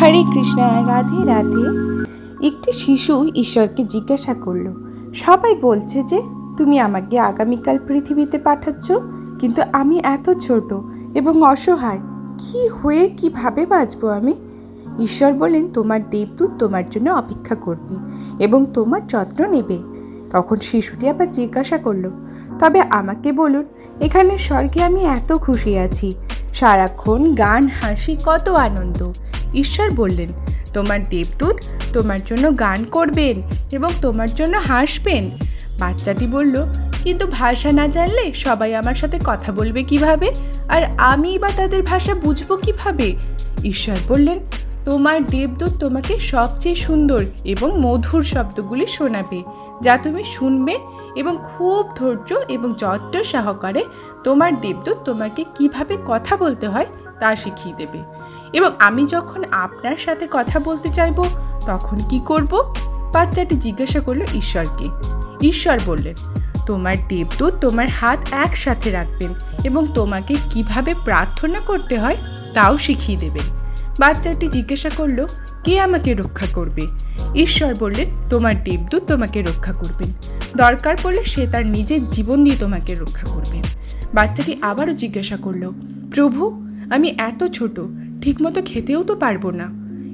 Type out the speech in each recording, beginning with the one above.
হরে কৃষ্ণ, রাধে রাধে। একটি শিশু ঈশ্বরকে জিজ্ঞাসা করল, সবাই বলছে যে, তুমি আমাকে আগামীকাল পৃথিবীতে পাঠাচ্ছ, কিন্তু আমি এত ছোট এবং অসহায়, কি হয়ে কীভাবে বাঁচবো আমি? ঈশ্বর বলেন তোমার দেবদূত তোমার জন্য অপেক্ষা করবে এবং তোমার যত্ন নেবে। তখন শিশুটি আবার জিজ্ঞাসা করল, তবে আমাকে বলুন, এখানে স্বর্গে আমি এত খুশি আছি। সারাক্ষণ গান, হাসি, কত আনন্দ। ঈশ্বর বললেন, তোমার দেবদূত তোমার জন্য গান করবেন এবং তোমার জন্য হাসবেন। বাচ্চাটি বলল, কিন্তু ভাষা না জানলে সবাই আমার সাথে কথা বলবে কীভাবে? আর আমি বা তাদের ভাষা বুঝব কীভাবে? ঈশ্বর বললেন, তোমার দেবদূত তোমাকে সবচেয়ে সুন্দর এবং মধুর শব্দগুলি শোনাবে, যা তুমি শুনবে এবং খুব ধৈর্য এবং যত্ন সহকারে তোমার দেবদূত তোমাকে কীভাবে কথা বলতে হয় তা শিখিয়ে দেবে। এবং আমি যখন আপনার সাথে কথা বলতে চাইব, তখন কি করব? বাচ্চাটি জিজ্ঞাসা করল ঈশ্বরকে। ঈশ্বর বললেন, তোমার দেবদূত তোমার হাত একসাথে রাখবেন এবং তোমাকে কীভাবে প্রার্থনা করতে হয় তাও শিখিয়ে দেবেন। বাচ্চাটি জিজ্ঞাসা করল, কে আমাকে রক্ষা করবে? ঈশ্বর বললেন, তোমার দেবদূত তোমাকে রক্ষা করবেন। দরকার পড়লে সে তার নিজের জীবন দিয়ে তোমাকে রক্ষা করবেন। বাচ্চাটি আবারও জিজ্ঞাসা করল, প্রভু আমি এত ছোট, ঠিকমতো খেতেও তো পারব না।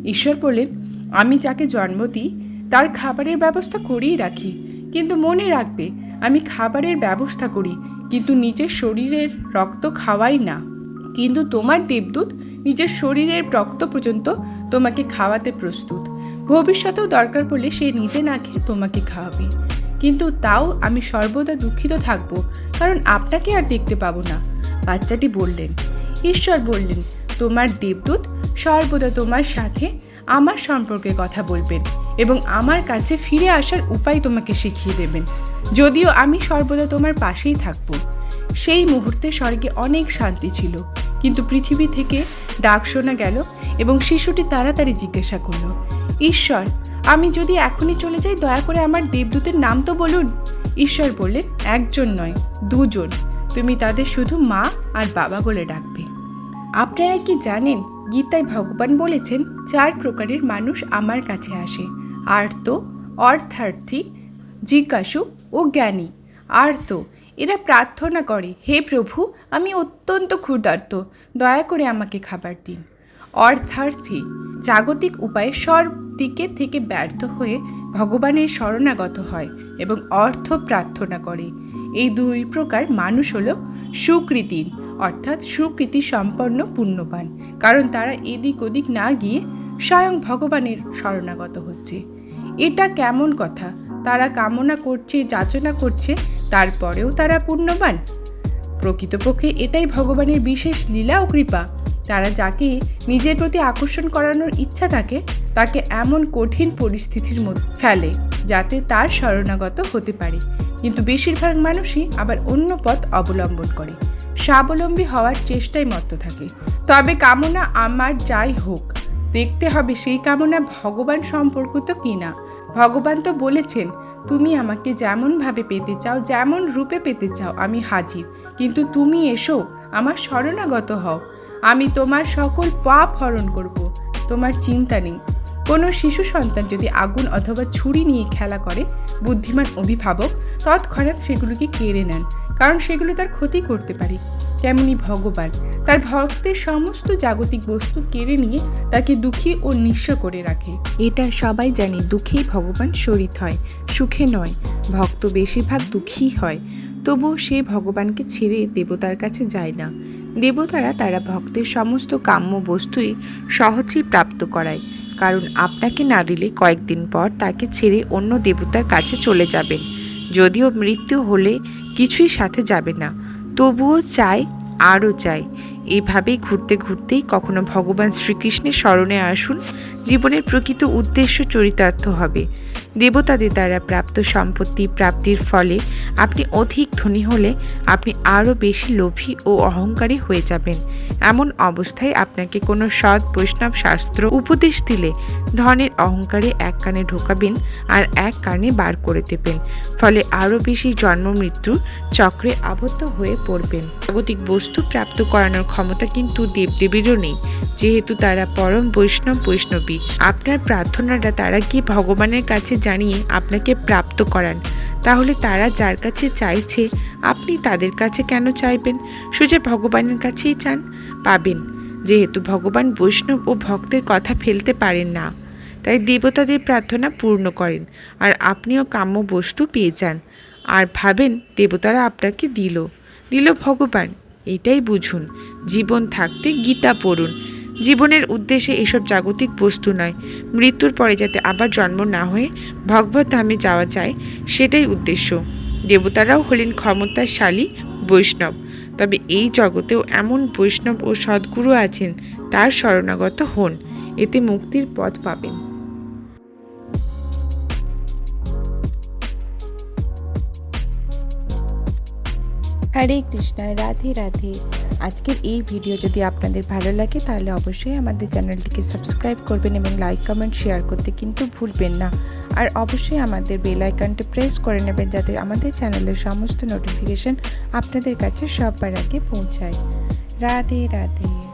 ঈশ্বর বললেন, আমি যাকে জন্ম দিই, তার খাবারের ব্যবস্থা করেই রাখি। কিন্তু মনে রাখবে, আমি খাবারের ব্যবস্থা করি, কিন্তু নিজের শরীরের রক্ত খাওয়াই না। কিন্তু তোমার দেবদূত নিজের শরীরের রক্ত পর্যন্ত তোমাকে খাওয়াতে প্রস্তুত। ভবিষ্যতেও দরকার পড়লে সে নিজে না খেয়ে তোমাকে খাওয়াবে। কিন্তু তাও আমি সর্বদা দুঃখিত থাকব, কারণ আপনাকে আর দেখতে পাবো না। বাচ্চাটি বললেন ঈশ্বর বললেন, তোমার দেবদূত সর্বদা তোমার সাথে আমার সম্পর্কে কথা বলবেন এবং আমার কাছে ফিরে আসার উপায় তোমাকে শিখিয়ে দেবেন। যদিও আমি সর্বদা তোমার পাশেই থাকব। সেই মুহূর্তে স্বর্গে অনেক শান্তি ছিল, কিন্তু পৃথিবী থেকে ডাক শোনা গেল এবং শিশুটি তাড়াতাড়ি জিজ্ঞাসা করল, ঈশ্বর, আমি যদি এখনই চলে যাই, দয়া করে আমার দেবদূতের নাম তো বলুন? ঈশ্বর বললেন, একজন নয়, দুজন। তুমি তাদের শুধু মা আর বাবা বলে ডাকবে। আপনারা কি জানেন, গীতায় ভগবান বলেছেন, চার প্রকারের মানুষ আমার কাছে আসে। আর্ত, অর্থার্থী, জিজ্ঞাসু ও জ্ঞানী। আর্ত, এরা প্রার্থনা করে, হে প্রভু, আমি অত্যন্ত ক্ষুধার্ত, দয়া করে আমাকে খাবার দিন। অর্থার্থী জাগতিক উপায়ে সব দিকে থেকে ব্যর্থ হয়ে ভগবানের শরণাগত হয় এবং অর্থ প্রার্থনা করে। এই দুই প্রকার মানুষ হল সুকৃতির অর্থাৎ সুকৃতি সম্পন্ন পুণ্যবান, কারণ তারা এদিক ওদিক না গিয়ে স্বয়ং ভগবানের শরণাগত হচ্ছে। এটা কেমন কথা? তারা কামনা করছে, যাচনা করছে, তারপরেও তারা পুণ্যবান? প্রকৃতপক্ষে এটাই ভগবানের বিশেষ লীলা ও কৃপা। তারা যাকে নিজের প্রতি আকর্ষণ করানোর ইচ্ছা থাকে, তাকে এমন কঠিন পরিস্থিতির মধ্যে ফেলে যাতে তার শরণাগত হতে পারে। কিন্তু বেশিরভাগ মানুষই আবার অন্য পথ অবলম্বন করে। স্বাবলম্বী হওয়ার চেষ্টায় মত্ত থাকে। তবে কামনা আমার যাই হোক, দেখতে হবে সেই কামনা ভগবান সম্পর্কিত কিনা। ভগবান তো বলেছেন, তুমি আমাকে যেমনভাবে পেতে চাও, যেমন রূপে পেতে চাও, আমি হাজির। কিন্তু তুমি এসো, আমার শরণাগত হও। আমি তোমার সকল পাপ হরণ করব, তোমার চিন্তা নেই। কোনো শিশু সন্তান যদি আগুন অথবা ছুরি নিয়ে খেলা করে, বুদ্ধিমান অভিভাবক, তৎক্ষণাৎ সেগুলোকে কেড়ে নেন, কারণ সেগুলো তার ক্ষতি করতে পারে। তেমনি ভগবান, তার ভক্তের সমস্ত জাগতিক বস্তু কেড়ে নিয়ে তাকে দুঃখী ও নিঃস্ব করে রাখে। এটা সবাই জানে, দুঃখেই ভগবান শরিত হয়, সুখে নয়। ভক্ত বেশিরভাগ দুঃখী হয়, তবুও সে ভগবানকে ছেড়ে দেবতার কাছে যায় না। দেবতারা তারা ভক্তের সমস্ত কাম্য বস্তুই সহজেই প্রাপ্ত করায়। কারণ আপনাকে না দিলে কয়েকদিন পর তাকে ছেড়ে অন্য দেবতার কাছে চলে যাবেন। যদিও মৃত্যু হলে কিছুই সাথে যাবে না। তবুও চাই আরও চাই এইভাবেই ঘুরতে ঘুরতেই কখনো ভগবান শ্রীকৃষ্ণের স্মরণে আসুন, জীবনের প্রকৃত উদ্দেশ্য চরিতার্থ হবে। দেবতাদের দ্বারা প্রাপ্ত সম্পত্তি প্রাপ্তির ফলে আপনি অধিক ধনী হলে আপনি আরও বেশি লোভী ও অহংকারী হয়ে যাবেন। এমন অবস্থায় আপনাকে কোনো সৎ বৈষ্ণব শাস্ত্র উপদেশ দিলে ধনের অহংকারে এক কানে ঢোকাবেন আর এক কানে বার করে দেবেন। ফলে আরও বেশি জন্ম মৃত্যুর চক্রে আবদ্ধ হয়ে পড়বেন। জাগতিক বস্তু প্রাপ্ত করানোর ক্ষমতা কিন্তু দেবদেবীরও নেই। যেহেতু তারা পরম বৈষ্ণব বৈষ্ণবী, আপনার প্রার্থনাটা তারা গিয়ে ভগবানের কাছে জানিয়ে আপনাকে প্রাপ্ত করান। তাহলে তারা যার কাছে চাইছে, আপনি তাদের কাছে কেন চাইবেন? সোজা ভগবানের কাছেই চান, পাবেন। যেহেতু ভগবান বৈষ্ণব ও ভক্তের কথা ফেলতে পারেন না, তাই দেবতাদের প্রার্থনা পূর্ণ করেন আর আপনিও কাম্য বস্তু পেয়ে যান। আর ভাবেন দেবতারা আপনাকে দিল। দিল ভগবান, এটাই বুঝুন। জীবন থাকতে গীতা পড়ুন। জীবনের উদ্দেশ্যে এসব জাগতিক বস্তু নয়। মৃত্যুর পরে যাতে আবার জন্ম না হয়ে, ভগবত ধামে যাওয়া যায় সেটাই উদ্দেশ্য। দেবতারাও হলেন ক্ষমতাশালী বৈষ্ণব। তবে এই জগতেও এমন বৈষ্ণব ও সদ্গুরু আছেন, তার শরণাগত হন। এতে মুক্তির পথ পাবেন। হরে কৃষ্ণা, রাধে রাধে। আজকের এই ভিডিও যদি আপনাদের ভালো লাগে, তাহলে অবশ্যই আমাদের চ্যানেলটিকে সাবস্ক্রাইব করবেন এবং লাইক কমেন্ট শেয়ার করতে কিন্তু ভুলবেন না। আর অবশ্যই আমাদের বেল আইকনটি প্রেস করে নেবেন যাতে আমাদের চ্যানেলের সমস্ত নোটিফিকেশন আপনাদের কাছে সবার আগে পৌঁছায়। রাধে রাধে।